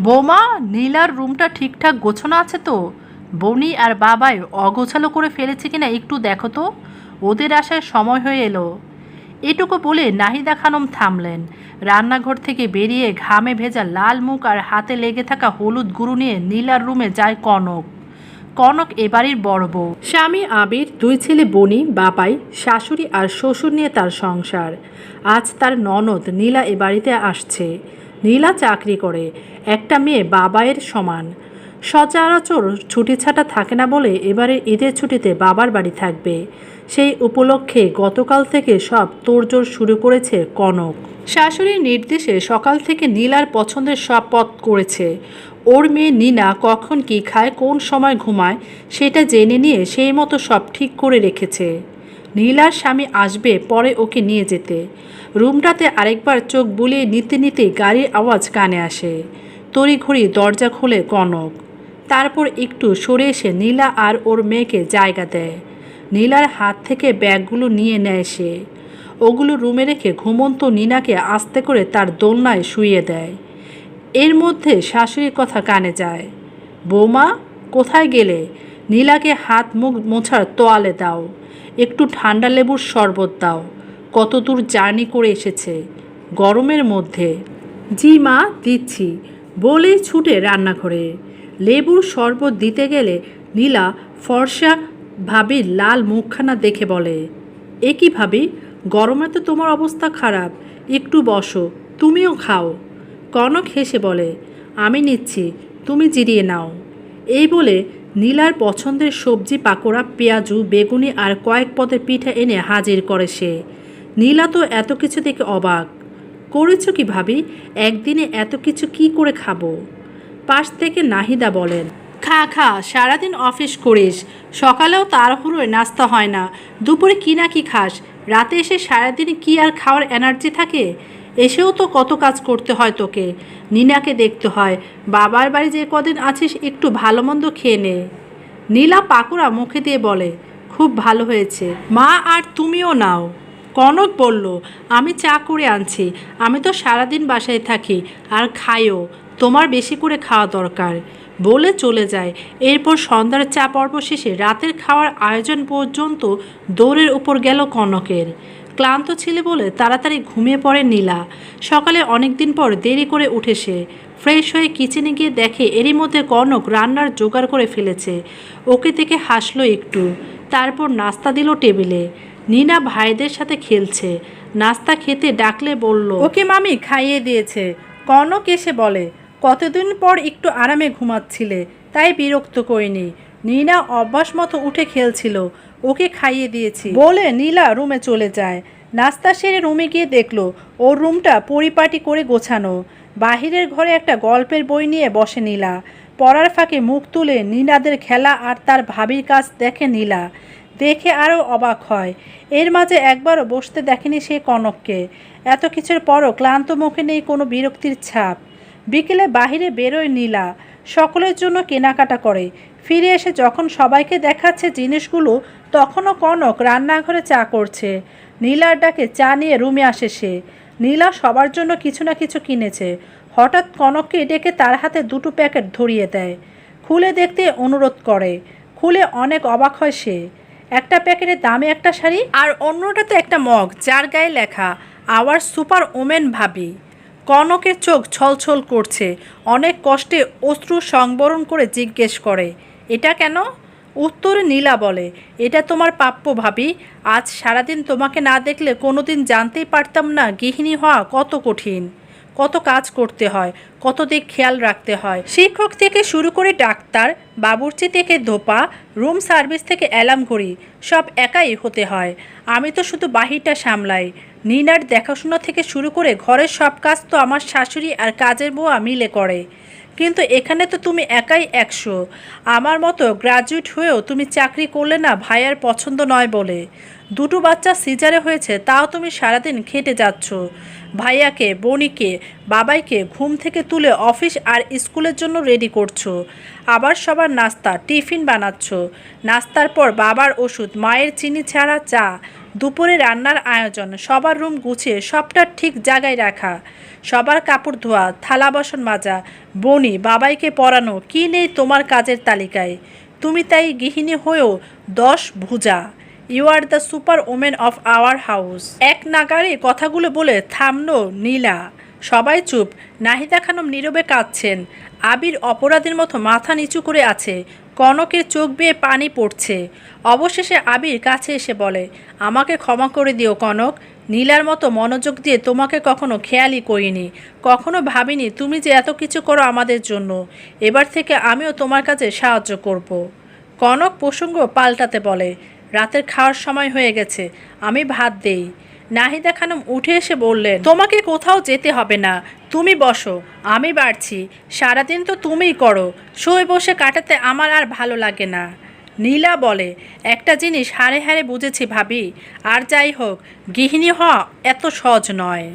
বৌমা, নীলার রুমটা ঠিকঠাক গোছানো আছে তো? বনি আর বাবাই অগোছালো করে ফেলেছে কিনা একটু দেখো তো। ওদের আসার সময় হয়ে এলো। এটুকু বলে নাহিদা খানম থামলেন। রান্নাঘর থেকে বেরিয়ে ঘামে ভেজা লাল মুখ আর হাতে লেগে থাকা হলুদ গুঁড়ো নিয়ে নীলার রুমে যায় কনক। কনক এবাড়ির বড় বউ। স্বামী আবির, দুই ছেলে বনি, বাবাই, শাশুড়ি আর শ্বশুর নিয়ে তার সংসার। আজ তার ননদ নীলা এ বাড়িতে আসছে। নীলা চাকরি করে, একটা মেয়ে বাবায়ের সমান। সচরাচর ছুটি ছাটা থাকে না বলে এবারে ঈদের ছুটিতে বাবার বাড়ি থাকবে। সেই উপলক্ষে গতকাল থেকে সব তোড়জোড় শুরু করেছে কনক। শাশুড়ির নির্দেশে সকাল থেকে নীলার পছন্দের সব পথ করেছে। ওর মেয়ে নীনা কখন কি খায়, কোন সময় ঘুমায়, সেটা জেনে নিয়ে সেই মতো সব ঠিক করে রেখেছে। নীলার স্বামী আসবে পরে ওকে নিয়ে যেতে। রুমটাতে আরেকবার চোখ বুলিয়ে নিতে নিতে গাড়ির আওয়াজ কানে আসে। তড়িঘড়ি দরজা খুলে কনক। তারপর একটু সরে এসে নীলা আর ওর মেয়েকে জায়গা দেয়। নীলার হাত থেকে ব্যাগগুলো নিয়ে নেয় সে। ওগুলো রুমে রেখে ঘুমন্ত নীনাকে আস্তে করে তার দোলনায় শুইয়ে দেয়। এর মধ্যে শাশুড়ির কথা কানে যায়। বৌমা, কোথায় গেলে? নীলাকে হাত মুখ মোছার তোয়ালে দাও। একটু ঠান্ডা লেবুর শরবত দাও। কত দূর জার্নি করে এসেছে। গরমের মধ্যে। জি মা, দিচ্ছি। বলেই ছুটে রান্নাঘরে। লেবুর শরবত দিতে গেলে নীলা ফর্সা ভাবির লাল মুখখানা দেখে বলে, এ কি ভাবি? গরমে তো তোমার অবস্থা খারাপ। একটু বসো, তুমিও খাও। কনক হেসে বলে, আমি নিচ্ছি, তুমি জিরিয়ে নাও। এই বলে নীলার পছন্দের সবজি, পাকোড়া, পেঁয়াজু, বেগুনি আর কয়েক পদের পিঠা এনে হাজির করে সে। নীলা তো এত কিছু দেখে অবাক। করেছ কি ভাবি? একদিনে এত কিছু কি করে খাব? পাশ থেকে নাহিদা বলেন, খা খা, সারাদিন অফিস করিস। সকালেও তাড়াহুড়োয় নাস্তা হয় না। দুপুরে কি না কি খাস? রাতে এসে সারাদিনে কি আর খাওয়ার এনার্জি থাকে? এসেও তো কত কাজ করতে হয় তোকে। নিনাকে দেখতে হয়, বাবার বাড়ি যে কদিন আছিস একটু ভালো মন্দ খেয়ে নে। নীলা পাকুড়া মুখে দিয়ে বলে, খুব ভালো হয়েছে। মা আর তুমিও নাও। কনক বলল, আমি চা করে আনছি। আমি তো সারাদিন বাসায় থাকি, আর খাইও। তোমার বেশি করে খাওয়া দরকার। বলে চলে যায়। এরপর সন্ধ্যার চা পর্ব শেষে রাতের খাওয়ার আয়োজন পর্যন্ত দৌড়ের উপর গেল কনকের। ক্লান্ত ছিল বলে তাড়াতাড়ি ঘুমিয়ে পড়ে নীলা। সকালে অনেক দিন পর দেরি করে উঠে সে। ফ্রেশ হয়ে কিচেনে গিয়ে দেখে এরই মধ্যে কনক রান্নার জোগাড় করে ফেলেছে। ওকে থেকে হাসলো একটু। তারপর নাস্তা দিল টেবিলে। নীনা ভাইদের সাথে খেলছে। নাস্তা খেতে ডাকলে বলল, ওকে মামি খাইয়ে দিয়েছে। কনক এসে বলে, কতদিন পর একটু আরামে ঘুমাচ্ছিলে, তাই বিরক্ত করিনি। নীনা অভ্যাস মতো উঠে খেলছিল, ওকে খাইয়ে দিয়েছি। বলে নীলা রুমে চলে যায়। নাস্তা সেরে রুমে গিয়ে দেখল, ওর রুমটা পরিপাটি করে গোছানো। বাহিরের ঘরে একটা গল্পের বই নিয়ে বসে নীলা। পড়ার ফাঁকে মুখ তুলে নীলাদের খেলা আর তার ভাবির কাজ দেখে নীলা। দেখে আরও অবাক হয়। এর মাঝে একবারও বসতে দেখেনি সে কনককে। এত কিছুর পরও ক্লান্ত মুখে নেই কোনো বিরক্তির ছাপ। বিকেলে বাহিরে বেরোয় নীলা। সকলের জন্য কেনাকাটা করে। ফিরে এসে যখন সবাইকে দেখাচ্ছে জিনিসগুলো, তখনও কনক রান্নাঘরে চা করছে। নীলার ডাকে চা নিয়ে রুমে আসে সে। নীলা সবার জন্য কিছু না কিছু কিনেছে। হঠাৎ কনককে ডেকে তার হাতে দুটো প্যাকেট ধরিয়ে দেয়। খুলে দেখতে অনুরোধ করে। খুলে অনেক অবাক হয় সে। একটা প্যাকেটের দামে একটা শাড়ি আর অন্যটাতে একটা মগ, যার গায়ে লেখা, আওয়ার সুপার ওমেন ভাবি। কনকের চোখ ছলছল করছে, অনেক কষ্টে অশ্রু সংবরণ করে জিজ্ঞেস করে, এটা কেন? উত্তরে নীলা বলে, এটা তোমার প্রাপ্য ভাবি। আজ সারাদিন তোমাকে না দেখলে কোনোদিন জানতেই পারতাম না গৃহিণী হওয়া কত কঠিন। কত কাজ করতে হয়, কত দিক খেয়াল রাখতে হয়। শিক্ষক থেকে শুরু করে ডাক্তার, বাবুর্চি থেকে ধোপা, রুম সার্ভিস থেকে অ্যালার্ম করি সব একাই হতে হয়। আমি তো শুধু বাহিরটা সামলাই। নিনার দেখাশোনা থেকে শুরু করে ঘরের সব কাজ তো আমার শাশুড়ি আর কাজের বউয়া মিলে করে। কিন্তু এখানে তো তুমি একাই একশো। আমার মতো গ্রাজুয়েট হয়েও তুমি চাকরি করলে না ভাইয়ার পছন্দ নয় বলে। দুটো বাচ্চা সিজারে হয়েছে, তাও তুমি সারাদিন খেটে যাচ্ছ। ভাইয়াকে, বনিকে, বাবাইকে ঘুম থেকে তুলে অফিস আর স্কুলের জন্য রেডি করছ। আবার সবার নাস্তা, টিফিন বানাচ্ছ। নাস্তার পর বাবার ওষুধ, মায়ের চিনি ছাড়া চা, দুপুরে রান্নার আয়োজন, সবার রুম গুছিয়ে সবটা ঠিক জায়গায় রাখা। সবার কাপড় ধোয়া, থালা বাসন মাজা, বনি, বাবাইকে পরানো কী নেই তোমার কাজের তালিকায়? তুমি তাই গৃহিণী হয়েও দশ ভুজা। You are the super woman of our house এক নাগারে কথাগুলো বলে থামলো নীলা। সবাই চুপ। নাহিদা খানম নীরবে কাঁদছেন। আবির অপরাধের মতো মাথা নিচু করে আছে। কনকের চোখ বেয়ে পানি পড়ছে। অবশেষে আবির কাছে এসে বলে, আমাকে ক্ষমা করে দিও কনক। নীলার মতো মনোযোগ দিয়ে তোমাকে কখনো খেয়ালই করিনি। কখনো ভাবিনি তুমি যে এত কিছু করো আমাদের জন্য। এবার থেকে আমিও তোমার কাছে সাহায্য করব। কনক প্রসঙ্গ পাল্টাতে বলে রাতের খাওয়ার সময় হয়ে গেছে। আমি ভাত দেই। নাহিদা খানম উঠে এসে বললেন, তোমাকে কোথাও যেতে হবে না। তুমি বসো। আমি বাড়ছি। সারাদিন তো তুমিই করো। শুয়ে বসে কাটাতে আমার আর ভালো লাগে না। নীলা বলে, একটা জিনিস হারে হারে বুঝেছি ভাবি। আর যাই হোক, গৃহিণী হওয়া এত সহজ নয়।